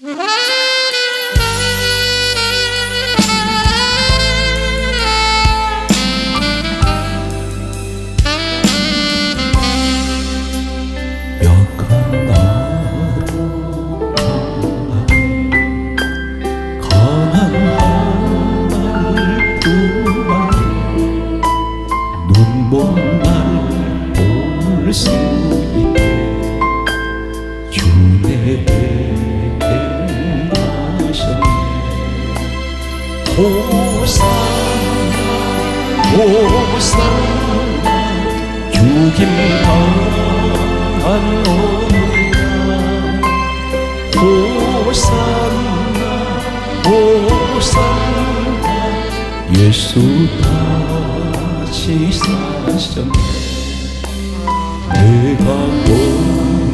약 호산나 죽임 당한 호산나 호산나 예수 다시 사셨네 내가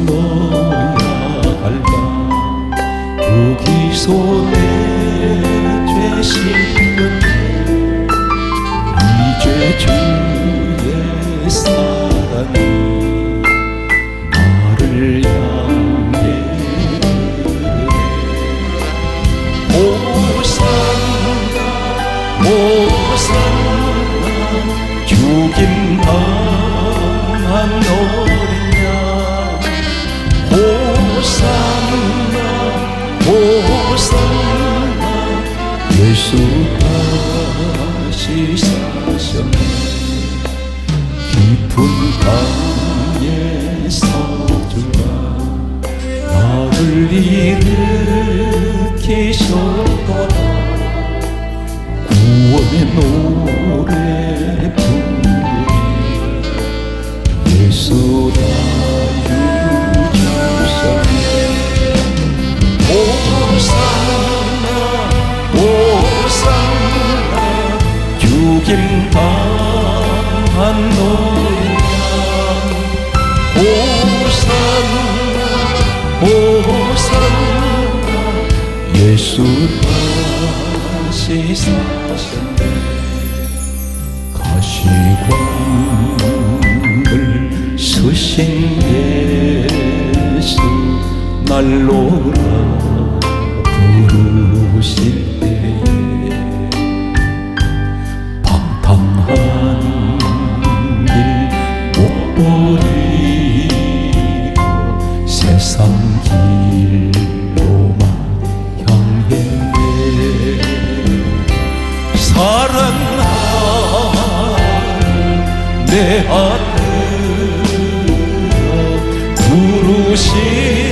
건너야 할까 여기서 내 강에 서주가 나를 일으키셨도다 구원의 노래 부르리 예수 다 유주셨네 오산나 오산나 죽임 당한 노 오산나 예수 다시 사셨네 가시광을 쓰신 예수 날로라 부르 내 아들아 부르시는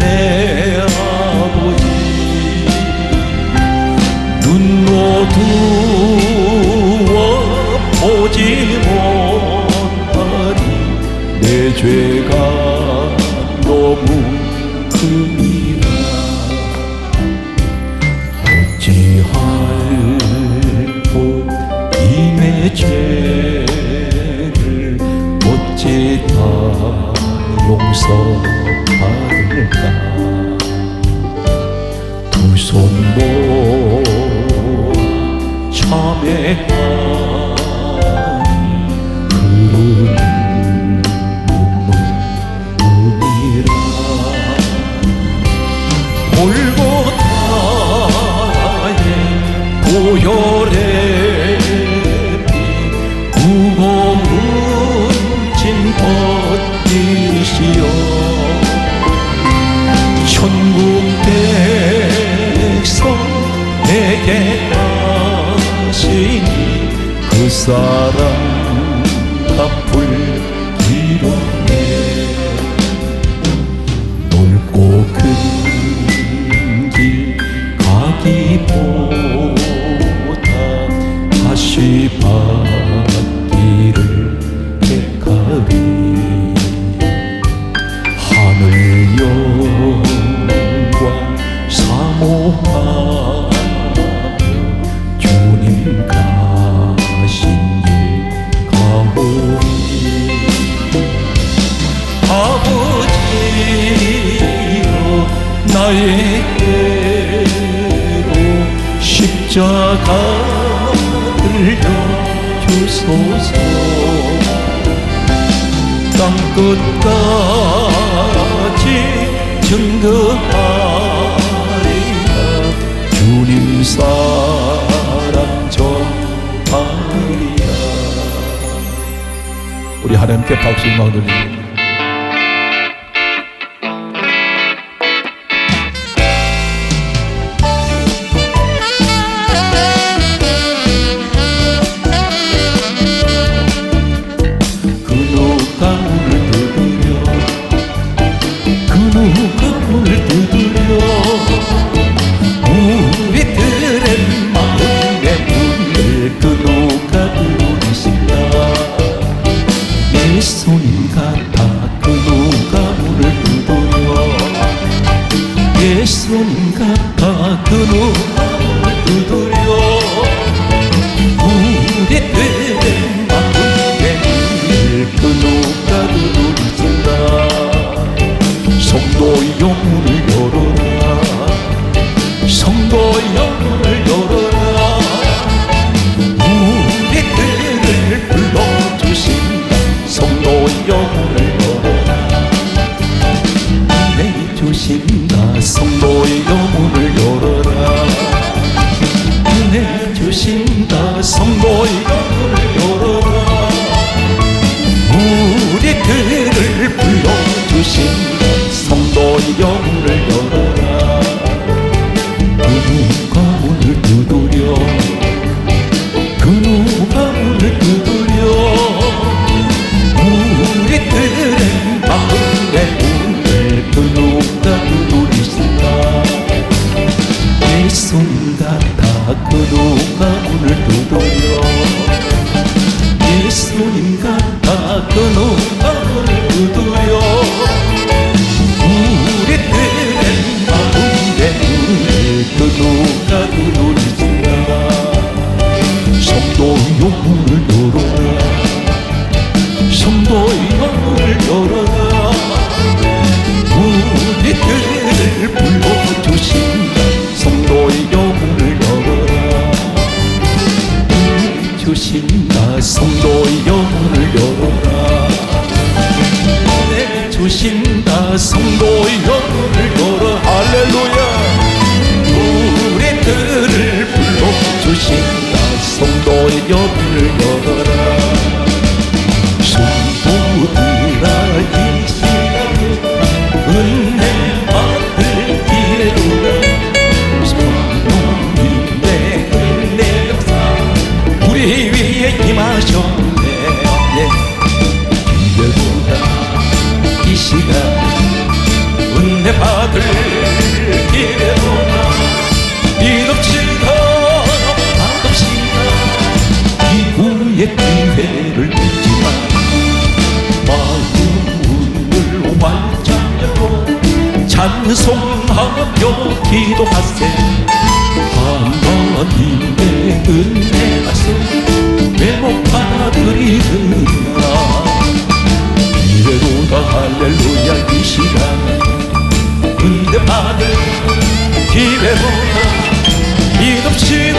내 아버지. 눈 어두워 보지 못하니 내 죄가 너무 큼이라 어찌할꼬 임의 죄 용서받을까? 두 손 모아 참회하니 그는 눈물뿐이라 골고타의 보혈의 천국 백성 내게 하시니 그 사랑 십자가 들려 주소서. 땅끝까지 저 증거하리라. 주님 사랑 전하리라. 우리 하나님께 박수 음악 돌립니다 누가 문을 두드려. 성도의 영문을 열어라. 성도의 주신다 성도의 영문을 열어라 내 주신다 성도의 영문을 열어 할렐루야. 우리 들을 불러 주신다 성도의 영문을 열어라 성도들 은혜 받을 기회보다 이롭지가 맛없시다 이후의 기회를 잊지마 마음을 열고 찬송하며 기도하세. 하나님의 은 기회로다 믿읍시다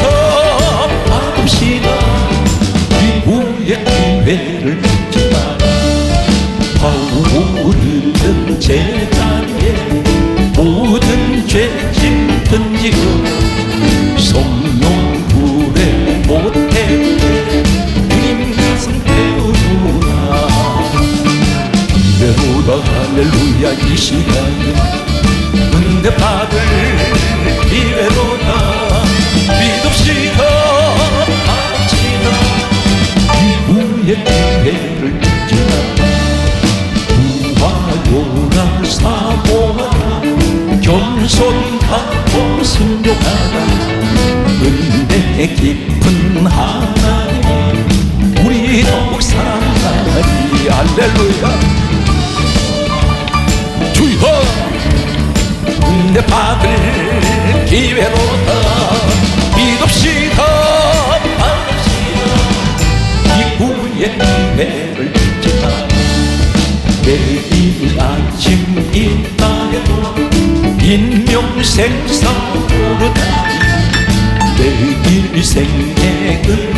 받읍시다. 이후의 기회를 잊지 마라 바울은 제자리에 모든 죄짐 던지고 성령 구래 못해 주님 가슴 태우구나. 기회로다 할렐루야 이 시간 은 혜 받을 기회로다 믿읍시다 받읍시다 이후의 기회를 잊지마 구하요라 사모하라 겸손하고 순종하라 은혜 깊은 하나님 우리 더욱 사랑하리. 알렐루야. 주여 은혜 받을 기회로 다 믿읍시다 받읍시다. 이후의 기회를 잊지마 매일 아침 이따에도 인명생사 오르다니 매일 생의 은